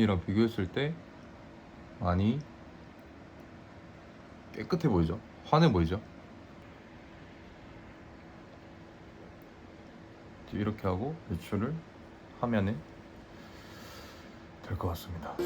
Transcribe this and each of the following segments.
이랑 비교했을 때 많이 깨끗해 보이죠? 환해 보이죠? 이렇게 하고 매출을 하면은 될 것 같습니다.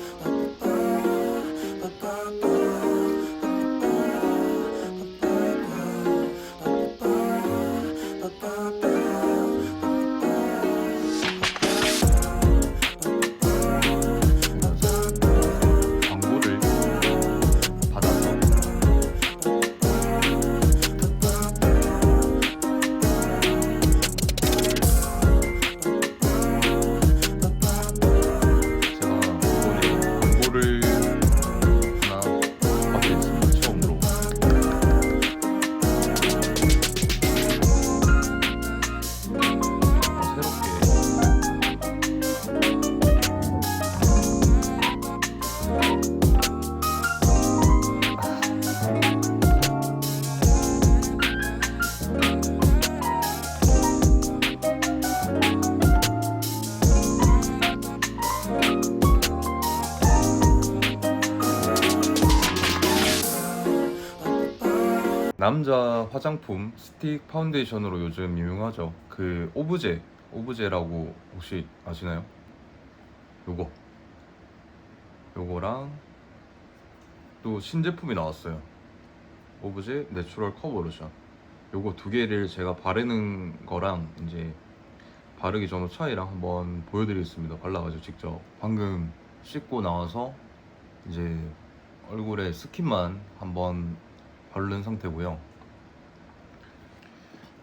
남자 화장품 스틱 파운데이션으로 요즘 유명하죠. 그 오브제, 오브제라고 혹시 아시나요? 요거. 요거랑 또 신제품이 나왔어요. 오브제 내추럴 커버 로션. 요거 두 개를 제가 바르는 거랑 이제 바르기 전후 차이랑 한번 보여드리겠습니다. 발라가지고 직접. 방금 씻고 나와서 이제 얼굴에 스킨만 한번 바른 상태고요.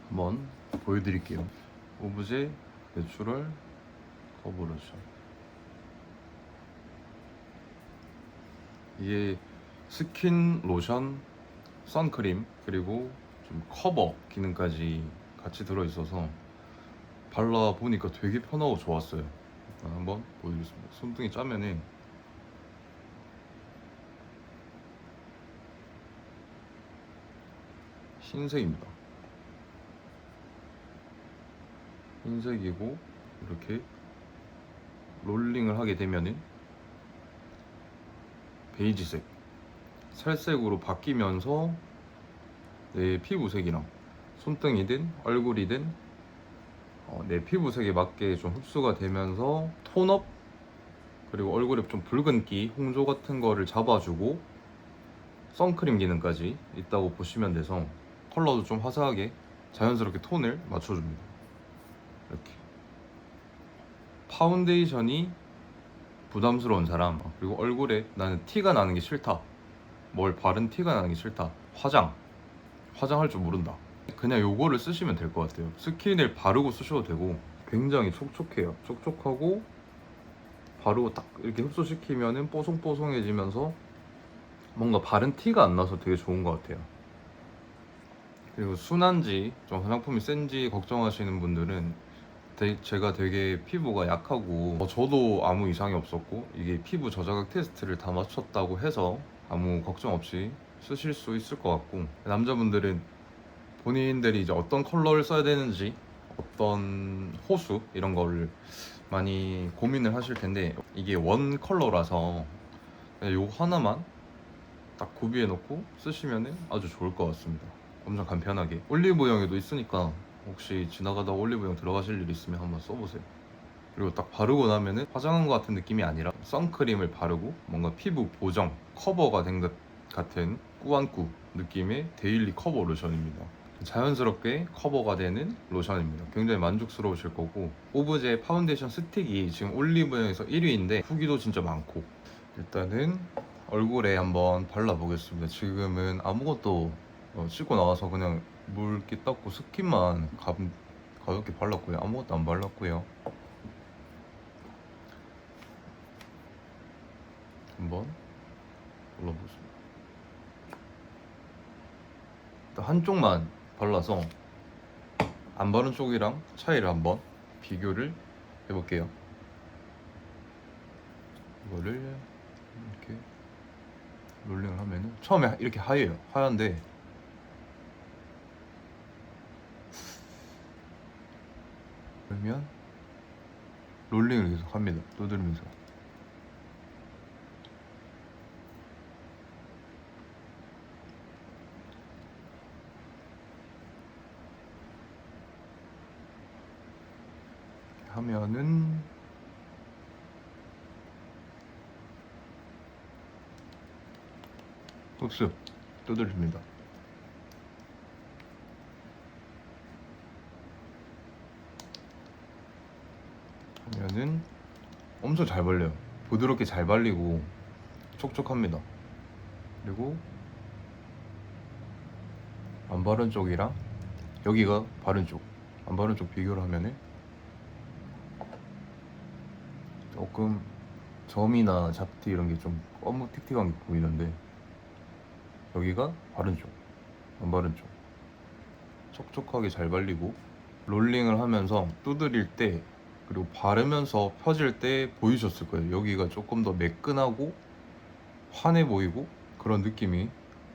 한번 보여드릴게요. 오브제 내추럴 커버 로션. 이게 스킨 로션, 선크림 그리고 좀 커버 기능까지 같이 들어 있어서 발라 보니까 되게 편하고 좋았어요. 일단 한번 보여드리겠습니다. 손등이 짜면은 흰색입니다. 흰색이고 이렇게 롤링을 하게 되면은 베이지색 살색으로 바뀌면서 내 피부색이랑 손등이든 얼굴이든 어, 내 피부색에 맞게 좀 흡수가 되면서 톤업 그리고 얼굴에 좀 붉은기 홍조 같은 거를 잡아주고 선크림 기능까지 있다고 보시면 돼서 컬러도 좀 화사하게 자연스럽게 톤을 맞춰줍니다. 이렇게 파운데이션이 부담스러운 사람 그리고 얼굴에 나는 티가 나는 게 싫다. 뭘 바른 티가 나는 게 싫다. 화장 화장할 줄 모른다. 그냥 요거를 쓰시면 될 것 같아요. 스킨을 바르고 쓰셔도 되고 굉장히 촉촉해요. 촉촉하고 바르고 딱 이렇게 흡수시키면은 뽀송뽀송해지면서 뭔가 바른 티가 안 나서 되게 좋은 것 같아요. 그리고 순한지 좀 화장품이 센지 걱정하시는 분들은 되- 제가 되게 피부가 약하고 어, 저도 아무 이상이 없었고 이게 피부 저자극 테스트를 다 마쳤다고 해서 아무 걱정 없이 쓰실 수 있을 것 같고 남자분들은 본인들이 이제 어떤 컬러를 써야 되는지 어떤 호수 이런 거를 많이 고민을 하실 텐데 이게 원 컬러라서 요거 하나만 딱 구비해 놓고 쓰시면 아주 좋을 것 같습니다. 엄청 간편하게 올리브영에도 있으니까 혹시 지나가다 올리브영 들어가실 일 있으면 한번 써보세요. 그리고 딱 바르고 나면은 화장한 것 같은 느낌이 아니라 선크림을 바르고 뭔가 피부 보정 커버가 된 것 같은 꾸안꾸 느낌의 데일리 커버 로션입니다. 자연스럽게 커버가 되는 로션입니다. 굉장히 만족스러우실 거고 오브제 파운데이션 스틱이 지금 올리브영에서 1위인데 후기도 진짜 많고 일단은 얼굴에 한번 발라보겠습니다. 지금은 아무것도 어, 씻고 나와서 그냥 물기 닦고 스킨만 가, 가볍게 발랐고요. 아무것도 안 발랐고요. 한번. 일단 한쪽만 발라서 안 바른 쪽이랑 차이를 한번 비교를 해볼게요. 이거를 이렇게 롤링을 하면은 처음에 이렇게 하얘요. 하얀데 그러면 롤링을 계속 합니다. 떠들면서. 하면은 없어요. 떠들립니다. 하면은 엄청 잘 발려요. 부드럽게 잘 발리고 촉촉합니다. 그리고 안 바른 쪽이랑 여기가 바른 쪽, 안 바른 쪽 비교를 하면은 조금 점이나 잡티 이런 게 좀 검무틱틱한 게 보이는데 여기가 바른 쪽, 안 바른 쪽 촉촉하게 잘 발리고 롤링을 하면서 두드릴 때 그리고 바르면서 펴질 때 보이셨을 거예요. 여기가 조금 더 매끈하고 환해 보이고 그런 느낌이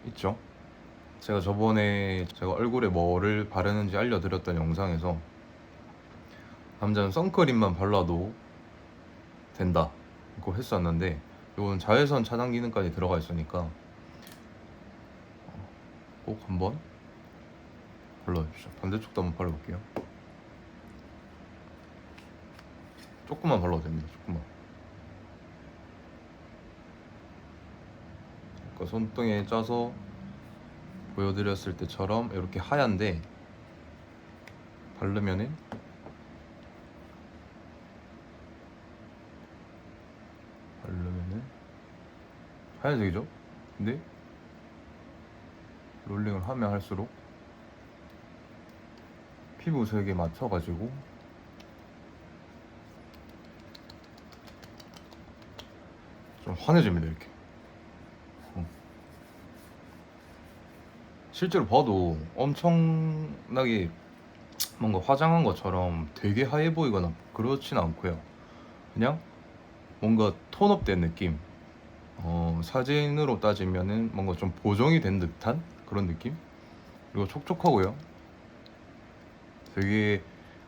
있죠. 제가 저번에 제가 얼굴에 뭐를 바르는지 알려드렸던 영상에서 남자는 선크림만 발라도 된다 이거 했었는데 이건 자외선 차단 기능까지 들어가 있으니까 꼭 한번 발라주십시오 반대쪽도 한번 발라볼게요 조금만 발라도 됩니다 조금만 그러니까 손등에 짜서 보여드렸을 때처럼 이렇게 하얀데 바르면은 바르면은 하얀색이죠? 근데 롤링을 하면 할수록 피부색에 맞춰가지고 환해집니다 이렇게. 어. 실제로 봐도 엄청나게 뭔가 화장한 것처럼 되게 하얘 보이거나 그렇진 않고요. 그냥 뭔가 톤업된 느낌 어, 사진으로 따지면은 뭔가 좀 보정이 된 듯한 그런 느낌? 그리고 촉촉하고요. 되게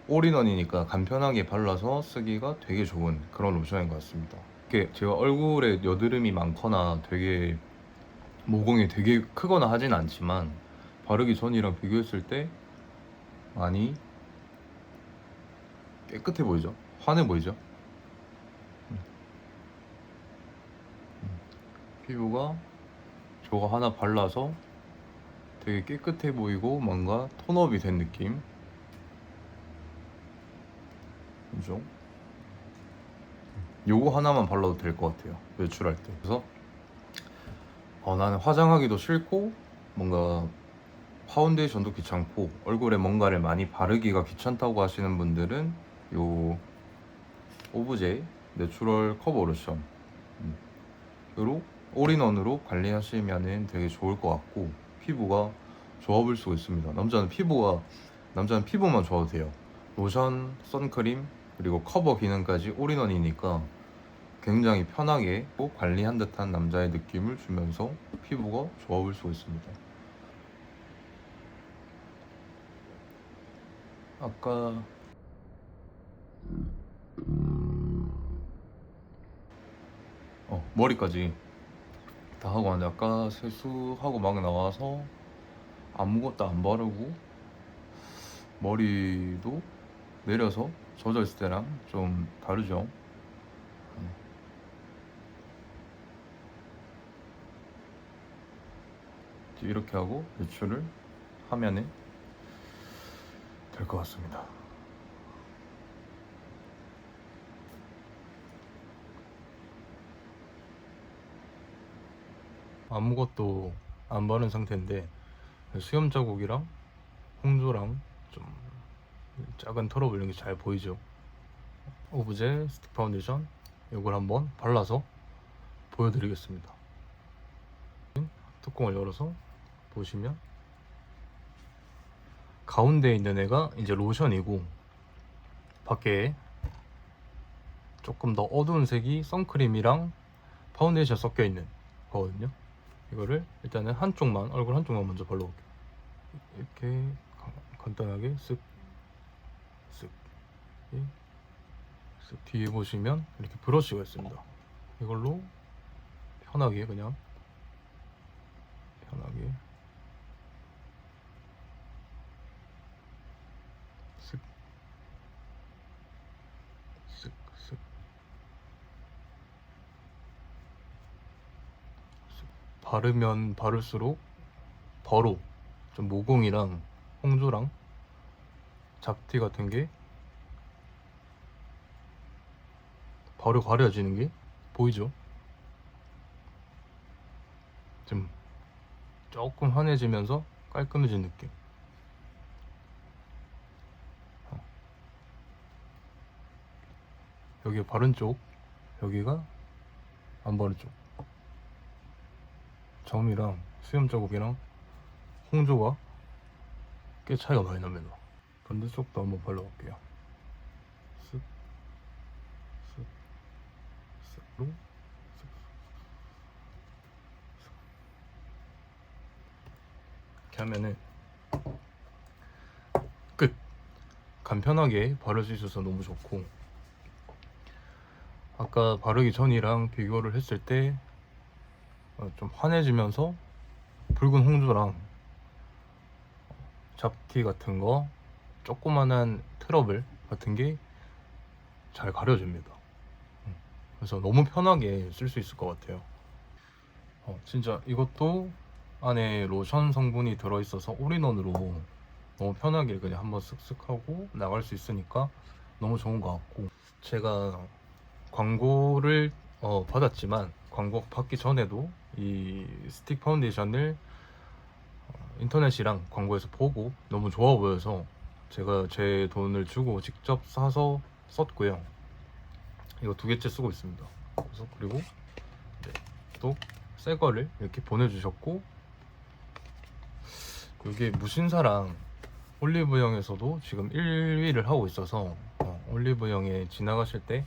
올인원이니까 간편하게 발라서 쓰기가 되게 좋은 그런 로션인 것 같습니다 이렇게 제가 얼굴에 여드름이 많거나 되게 모공이 되게 크거나 하진 않지만 바르기 전이랑 비교했을 때 많이 깨끗해 보이죠? 환해 보이죠? 음. 음. 피부가 저거 하나 발라서 되게 깨끗해 보이고 뭔가 톤업이 된 느낌 그죠? 요거 하나만 발라도 될 것 같아요 외출할 때. 그래서 어, 나는 화장하기도 싫고 뭔가 파운데이션도 귀찮고 얼굴에 뭔가를 많이 바르기가 귀찮다고 하시는 분들은 요 오브제 내추럴 커버 로션. 음. 으로 올인원으로 관리하시면 되게 좋을 것 같고 피부가 좋아 보일 수가 있습니다. 남자는 피부가 남자는 피부만 좋아도 돼요. 로션, 선크림 그리고 커버 기능까지 올인원이니까 굉장히 편하게 꼭 관리한 듯한 남자의 느낌을 주면서 피부가 좋아 보일 수가 있습니다. 아까 어, 머리까지 다 하고 왔는데 아까 세수하고 막 나와서 아무것도 안 바르고 머리도 내려서 젖어 있을 때랑 좀 다르죠 이렇게 하고 외출을 하면은 될 것 같습니다. 아무것도 안 바른 상태인데 수염 자국이랑 홍조랑 좀 작은 털어볼 이런 게 잘 보이죠. 오브제 스틱 파운데이션 이걸 한번 발라서 보여드리겠습니다. 뚜껑을 열어서 보시면 가운데 있는 애가 이제 로션이고 밖에 조금 더 어두운 색이 선크림이랑 파운데이션 섞여 있는 거거든요. 이거를 일단은 한쪽만 얼굴 한쪽만 먼저 발라볼게요. 이렇게 가- 간단하게 쓱, 쓱, 예, 쓱 뒤에 보시면 이렇게 브러쉬가 있습니다. 이걸로 편하게 그냥 편하게 쓱 바르면 바를수록 바로 좀 모공이랑 홍조랑 잡티 같은 게 바로 가려지는 게 보이죠? 좀 조금 환해지면서 깔끔해진 느낌. 어. 여기 바른 쪽, 여기가 안 바른 쪽. 점이랑 수염 자국이랑 홍조가 꽤 차이가 많이 납니다. 반대쪽도 한번 발라볼게요. 쓱, 쓱, 쓱로, 쓱, 이렇게 하면은 끝. 간편하게 바를 수 있어서 너무 좋고 아까 바르기 전이랑 비교를 했을 때 어, 좀 환해지면서 붉은 홍조랑 잡티 같은 거 조그만한 트러블 같은 게 잘 가려집니다. 음, 그래서 너무 편하게 쓸 수 있을 것 같아요. 어, 진짜 이것도 안에 로션 성분이 들어있어서 올인원으로 너무 편하게 그냥 한번 쓱쓱 하고 나갈 수 있으니까 너무 좋은 것 같고 제가 광고를 어, 받았지만 광고 받기 전에도 이 스틱 파운데이션을 어, 인터넷이랑 광고에서 보고 너무 좋아 보여서 제가 제 돈을 주고 직접 사서 썼고요. 이거 두 개째 쓰고 있습니다. 그래서 그리고 네, 또새 거를 이렇게 보내주셨고 이게 무신사랑 올리브영에서도 지금 1위를 하고 있어서 어, 올리브영에 지나가실 때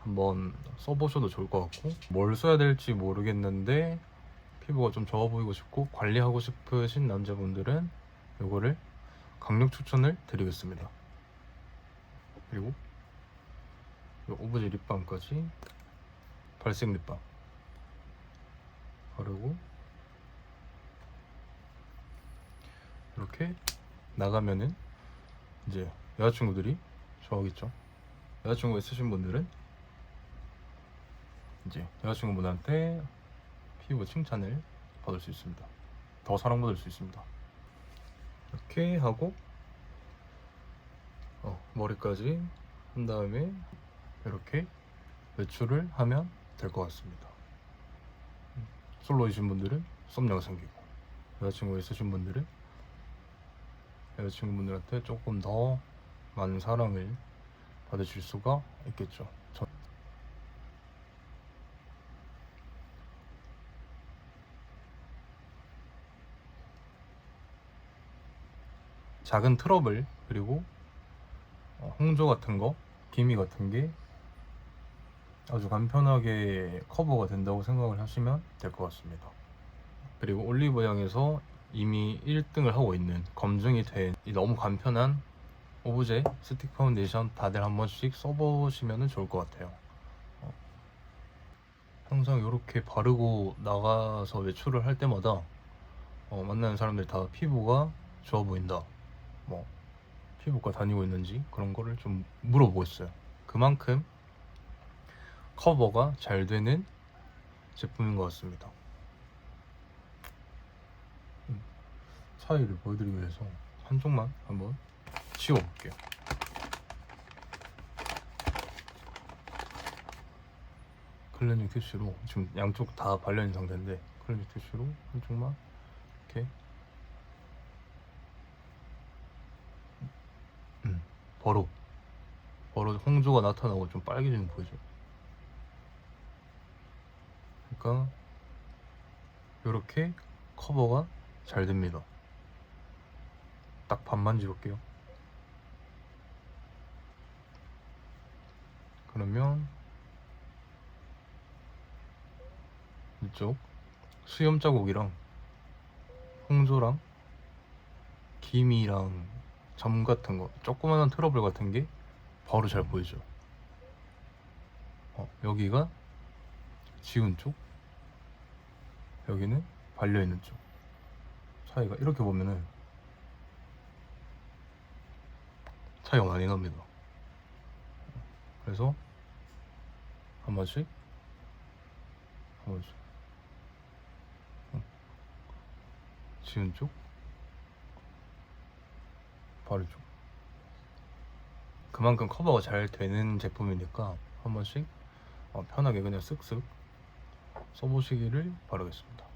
한번 써보셔도 좋을 것 같고 뭘 써야 될지 모르겠는데 피부가 좀 좋아 보이고 싶고 관리하고 싶으신 남자분들은 이거를 강력 추천을 드리겠습니다. 그리고 이 오브제 립밤까지 발색 립밤 바르고 이렇게 나가면은 이제 여자친구들이 좋아하겠죠. 여자친구 있으신 분들은 이제 여자친구분한테 피부 칭찬을 받을 수 있습니다. 더 사랑받을 수 있습니다. 이렇게 하고 어, 머리까지 한 다음에 이렇게 외출을 하면 될 것 같습니다. 음, 솔로이신 분들은 썸녀가 생기고 여자친구 있으신 분들은 여자친구분들한테 조금 더 많은 사랑을 받으실 수가 있겠죠. 저- 작은 트러블 그리고 어, 홍조 같은 거, 기미 같은 게 아주 간편하게 커버가 된다고 생각을 하시면 될 것 같습니다. 그리고 올리브영에서 이미 1등을 하고 있는 검증이 된이 너무 간편한 오브제 스틱 파운데이션 다들 한 번씩 써보시면 좋을 것 같아요. 어, 항상 이렇게 바르고 나가서 외출을 할 때마다 어, 만나는 사람들 다 피부가 좋아 보인다. 뭐 피부과 다니고 있는지 그런 거를 좀 물어보고 있어요. 그만큼 커버가 잘 되는 제품인 것 같습니다. 음, 차이를 보여드리기 위해서 한쪽만 한번 지워볼게요. 클렌징 티슈로 지금 양쪽 다 발려있는 상태인데 클렌징 티슈로 한쪽만 이렇게 음, 버로 버로 홍조가 나타나고 좀 빨개지는 거 보이죠? 그러니까 이렇게 커버가 잘 됩니다. 딱 반만 지울게요. 그러면 이쪽 수염 자국이랑 홍조랑 기미랑 점 같은 거 조그마한 트러블 같은 게 바로 잘 보이죠. 어, 여기가 지운 쪽, 여기는 발려 있는 쪽 차이가 이렇게 보면은 차이가 많이 납니다. 그래서 한 번씩 한 번씩 응. 지은 쪽 쪽 그만큼 커버가 잘 되는 제품이니까 한 번씩 어, 편하게 그냥 쓱쓱 써보시기를 바라겠습니다.